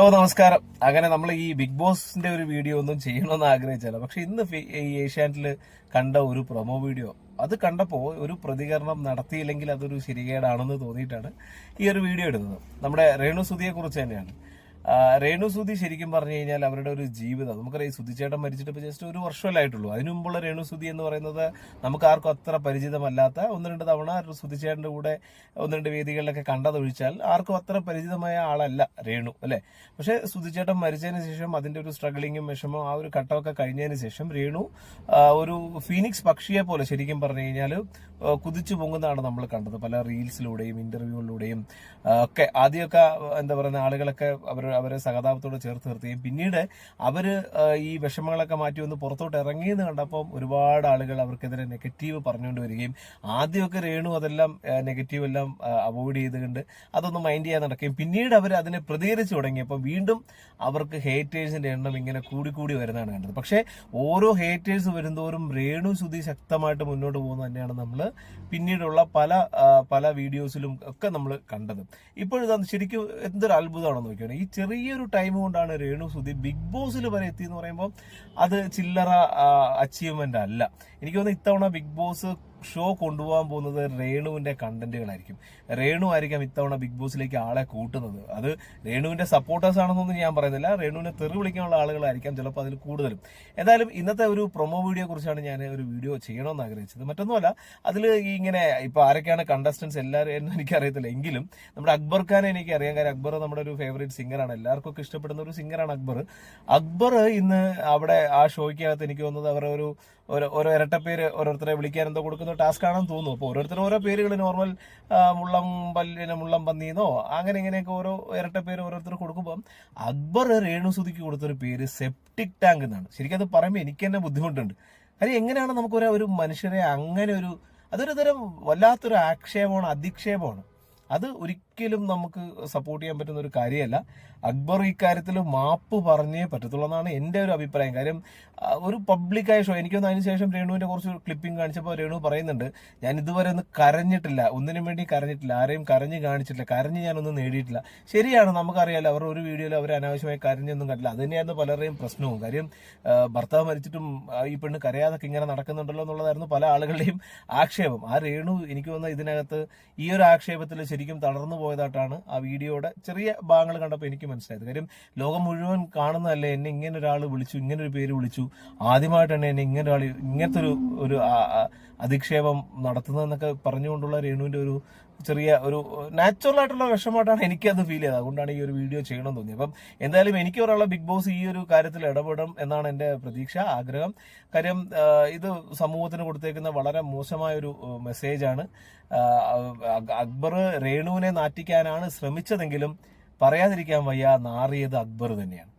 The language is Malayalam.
ഹലോ നമസ്കാരം. അങ്ങനെ നമ്മൾ ഈ ബിഗ് ബോസിന്റെ ഒരു വീഡിയോ ഒന്നും ചെയ്യണമെന്ന് ആഗ്രഹിച്ചല്ല പക്ഷെ ഇന്ന് ഈ ഏഷ്യാനെറ്റിൽ കണ്ട ഒരു പ്രൊമോ വീഡിയോ അത് കണ്ടപ്പോൾ ഒരു പ്രതികരണം നടത്തിയില്ലെങ്കിൽ അതൊരു ശരികേടാണെന്ന് തോന്നിയിട്ടാണ് ഈ ഒരു വീഡിയോ ഇടുന്നത്. നമ്മുടെ രേണു സുധിയെ കുറിച്ച് തന്നെയാണ്. രേണു സുധി ശരിക്കും പറഞ്ഞു കഴിഞ്ഞാൽ അവരുടെ ഒരു ജീവിതം. നമുക്കറിയാം സുധിച്ചേട്ടൻ മരിച്ചിട്ട് ഇപ്പോൾ ജസ്റ്റ് ഒരു വർഷമല്ലേ ആയിട്ടുള്ളൂ. അതിനു മുമ്പുള്ള രേണു സുധി എന്ന് പറയുന്നത് നമുക്ക് ആർക്കും അത്ര പരിചിതമല്ലാത്ത ഒന്ന് രണ്ട് തവണ സുധിച്ചേട്ടന്റെ കൂടെ ഒന്ന് രണ്ട് വേദികളിലൊക്കെ കണ്ടതൊഴിച്ചാൽ ആർക്കും അത്ര പരിചിതമായ ആളല്ല രേണു അല്ലെ? പക്ഷേ സുധിച്ചേട്ടൻ മരിച്ചതിന് ശേഷം അതിന്റെ ഒരു സ്ട്രഗിളിങ്ങും വിഷമവും ആ ഒരു ഘട്ടമൊക്കെ കഴിഞ്ഞതിന് ശേഷം രേണു ഒരു ഫീനിക്സ് പക്ഷിയെ പോലെ ശരിക്കും പറഞ്ഞു കഴിഞ്ഞാൽ കുതിച്ചു പൊങ്ങുന്നതാണ് നമ്മൾ കണ്ടത്. പല റീൽസിലൂടെയും ഇന്റർവ്യൂകളിലൂടെയും ഒക്കെ ആദ്യമൊക്കെ എന്താ പറയുന്ന ആളുകളൊക്കെ അവർ അവരെ സഹതാപത്തോടെ ചേർത്ത് നിർത്തുകയും പിന്നീട് അവർ ഈ വിഷമങ്ങളൊക്കെ മാറ്റി ഒന്ന് പുറത്തോട്ട് ഇറങ്ങിയെന്ന് കണ്ടപ്പം ഒരുപാട് ആളുകൾ അവർക്കെതിരെ നെഗറ്റീവ് പറഞ്ഞുകൊണ്ട് വരികയും ആദ്യമൊക്കെ രേണു അതെല്ലാം നെഗറ്റീവ് എല്ലാം അവോയ്ഡ് ചെയ്തുകൊണ്ട് അതൊന്നും മൈൻഡ് ചെയ്യാൻ നടക്കുകയും പിന്നീട് അവർ അതിനെ പ്രതികരിച്ചു തുടങ്ങിയപ്പോൾ വീണ്ടും അവർക്ക് ഹേറ്റേഴ്സിന്റെ എണ്ണം ഇങ്ങനെ കൂടിക്കൂടി കൂടി വരുന്നതാണ് കണ്ടത്. പക്ഷേ ഓരോ ഹേറ്റേഴ്സ് വരുന്തോറും രേണു ശുതി ശക്തമായിട്ട് മുന്നോട്ട് പോകുന്നത് തന്നെയാണ് നമ്മൾ പിന്നീടുള്ള പല പല വീഡിയോസിലും ഒക്കെ നമ്മൾ കണ്ടത്. ഇപ്പോഴിതാണ് ശരിക്കും എന്തൊരു അത്ഭുതമാണെന്ന് നോക്കിയാണ് ഈ ചെറിയൊരു ടൈം കൊണ്ടാണ് രേണു സുധി ബിഗ് ബോസിൽ വരെ എത്തി എന്ന് പറയുമ്പോൾ അത് ചില്ലറ അച്ചീവ്മെന്റ് അല്ല. എനിക്ക് തോന്നുന്നു ഇത്തവണ ബിഗ് ബോസ് ഷോ കൊണ്ടുപോകാൻ പോകുന്നത് രേണുവിന്റെ കണ്ടന്റുകളായിരിക്കും രേണു ആയിരിക്കാം ഇത്തവണ ബിഗ് ബോസിലേക്ക് ആളെ കൂട്ടുന്നത്. അത് രേണുവിന്റെ സപ്പോർട്ടേഴ്സ് ആണെന്നൊന്നും ഞാൻ പറയുന്നില്ല. രേണുവിനെ തെറി വിളിക്കാനുള്ള ആളുകളായിരിക്കാം ചിലപ്പോൾ അതിൽ കൂടുതലും. എന്തായാലും ഇന്നത്തെ ഒരു പ്രൊമോ വീഡിയോ കുറിച്ചാണ് ഞാൻ ഒരു വീഡിയോ ചെയ്യണമെന്ന് ആഗ്രഹിച്ചത്. മറ്റൊന്നുമല്ല അതിൽ ഇങ്ങനെ ഇപ്പൊ ആരൊക്കെയാണ് കണ്ടസ്റ്റൻസ് എല്ലാവരും എന്ന് എനിക്കറിയത്തില്ല. എങ്കിലും നമ്മുടെ അക്ബർ ഖാനെ എനിക്ക് അറിയാം കാര്യം അക്ബർ നമ്മുടെ ഒരു ഫേവറേറ്റ് സിംഗറാണ് എല്ലാവർക്കും ഒക്കെ ഇഷ്ടപ്പെടുന്ന ഒരു സിംഗറാണ് അക്ബർ. അക്ബർ ഇന്ന് അവിടെ ആ ഷോയ്ക്കകത്ത് എനിക്ക് തോന്നുന്നത് അവരുടെ ഒരു ഓരോ ഇരട്ടപ്പേര് ഓരോരുത്തരെ വിളിക്കാൻ എന്തോ കൊടുക്കുന്ന. ടാസ്ക് ആണെന്ന് തോന്നുന്നു. അപ്പോൾ ഓരോരുത്തരും ഓരോ പേരുകൾ നോർമൽ മുള്ളം പല്ലിന് മുള്ളം പന്നീന്നോ അങ്ങനെ ഇങ്ങനെയൊക്കെ ഓരോ ഇരട്ട പേര് ഓരോരുത്തർ കൊടുക്കുമ്പോൾ അക്ബർ രേണുസുതിക്ക് കൊടുത്തൊരു പേര് സെപ്റ്റിക് ടാങ്ക് എന്നാണ്. ശരിക്കും അത് പറയുമ്പോൾ എനിക്ക് തന്നെ ബുദ്ധിമുട്ടുണ്ട്. കാര്യം എങ്ങനെയാണ് നമുക്ക് ഒരു ഒരു മനുഷ്യരെ അങ്ങനെ ഒരു അതൊരു തരം വല്ലാത്തൊരു ആക്ഷേപമാണ് അധിക്ഷേപമാണ്. അത് ഒരിക്കലും നമുക്ക് സപ്പോർട്ട് ചെയ്യാൻ പറ്റുന്ന ഒരു കാര്യമല്ല. അക്ബർ ഇക്കാര്യത്തിൽ മാപ്പ് പറഞ്ഞേ പറ്റത്തുള്ളൂ എന്നാണ് എന്റെ ഒരു അഭിപ്രായം. കാര്യം ഒരു പബ്ലിക്കായ ഷോ എനിക്കൊന്ന് അതിന് ശേഷം രേണുവിന്റെ കുറച്ച് ക്ലിപ്പിംഗ് കാണിച്ചപ്പോൾ രേണു പറയുന്നുണ്ട് ഞാൻ ഇതുവരെ ഒന്ന് കരഞ്ഞിട്ടില്ല. ഒന്നിനും വേണ്ടി കരഞ്ഞിട്ടില്ല. ആരെയും കരഞ്ഞ് കാണിച്ചിട്ടില്ല. കരഞ്ഞ് ഞാനൊന്നും നേടിയിട്ടില്ല. ശരിയാണ് നമുക്കറിയാലോ അവർ ഒരു വീഡിയോയിൽ അവർ അനാവശ്യമായി കരഞ്ഞൊന്നും കണ്ടില്ല. അത് തന്നെയായിരുന്നു പലരുടെയും പ്രശ്നവും. കാര്യം ഭർത്താവ് മരിച്ചിട്ടും ഈ പെണ്ണ് കരയാതൊക്കെ ഇങ്ങനെ നടക്കുന്നുണ്ടല്ലോ എന്നുള്ളതായിരുന്നു പല ആളുകളുടെയും ആക്ഷേപം. ആ രേണു എനിക്ക് തോന്നുന്ന ഇതിനകത്ത് ഈ ഒരു ആക്ഷേപത്തിൽ ശരിക്കും തളർന്നു പോയതായിട്ടാണ് ആ വീഡിയോയുടെ ചെറിയ ഭാഗങ്ങൾ കണ്ടപ്പോൾ എനിക്ക് മനസ്സിലായത്. കാര്യം ലോകം മുഴുവൻ കാണുന്നതല്ലേ? എന്നെ ഇങ്ങനെ ഒരാൾ വിളിച്ചു ഇങ്ങനെ ഒരു പേര് വിളിച്ചു. ആദ്യമായിട്ട് തന്നെ എന്നെ ഇങ്ങനെ ഒരാൾ ഇങ്ങനത്തെ ഒരു ഒരു അധിക്ഷേപം നടത്തുന്നതെന്നൊക്കെ പറഞ്ഞുകൊണ്ടുള്ള രേണുവിന്റെ ഒരു ചെറിയ ഒരു നാച്ചുറൽ ആയിട്ടുള്ള വിഷമമായിട്ടാണ് എനിക്കത് ഫീൽ ചെയ്തത്. അതുകൊണ്ടാണ് ഈ ഒരു വീഡിയോ ചെയ്യണമെന്ന് തോന്നിയത്. അപ്പം എന്തായാലും എനിക്ക് ഒരാളെ ബിഗ് ബോസ് ഈ ഒരു കാര്യത്തിൽ ഇടപെടും എന്നാണ് എന്റെ പ്രതീക്ഷ ആഗ്രഹം. കാര്യം ഇത് സമൂഹത്തിന് കൊടുത്തേക്കുന്ന വളരെ മോശമായ ഒരു മെസ്സേജാണ് അക്ബർ രേണുവിനെ നാറ്റിക്കാനാണ് ശ്രമിച്ചതെങ്കിലും പറയാതിരിക്കാൻ വയ്യ നാറിയത് അക്ബർ തന്നെയാണ്.